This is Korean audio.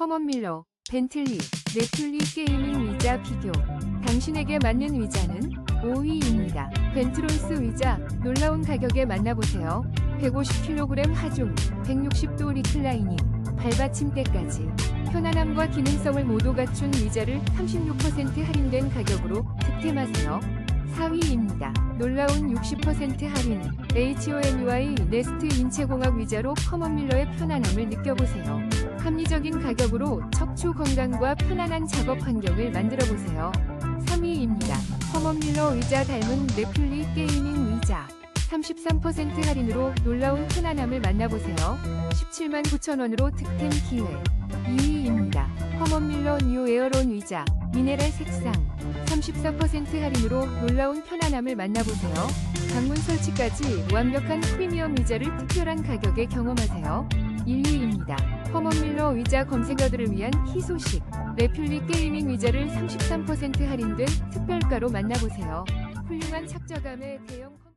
허먼밀러, 벤틀리, 네플리 게이밍 의자 비교. 당신에게 맞는 의자는 5위입니다. 벤트론스 의자, 놀라운 가격에 만나보세요. 150kg 하중, 160도 리클라이닝, 발받침대까지. 편안함과 기능성을 모두 갖춘 의자를 36% 할인된 가격으로 득템하세요. 4위입니다. 놀라운 60% 할인, HOMUI 네스트 인체공학 의자로 커먼밀러의 편안함을 느껴보세요. 합리적인 가격으로 척추 건강과 편안한 작업 환경을 만들어보세요. 3위입니다. 커먼밀러 의자 닮은 네플리 게이밍 의자. 33% 할인으로 놀라운 편안함을 만나보세요. 17만 9천원으로 득템 기회. 2위입니다. 허먼밀러 뉴 에어론 의자. 미네랄 색상. 34% 할인으로 놀라운 편안함을 만나보세요. 방문 설치까지 완벽한 프리미엄 의자를 특별한 가격에 경험하세요. 1위입니다. 허먼밀러 의자 검색어들을 위한 희소식. 레플리 게이밍 의자를 33% 할인된 특별가로 만나보세요. 훌륭한 착좌감의 대형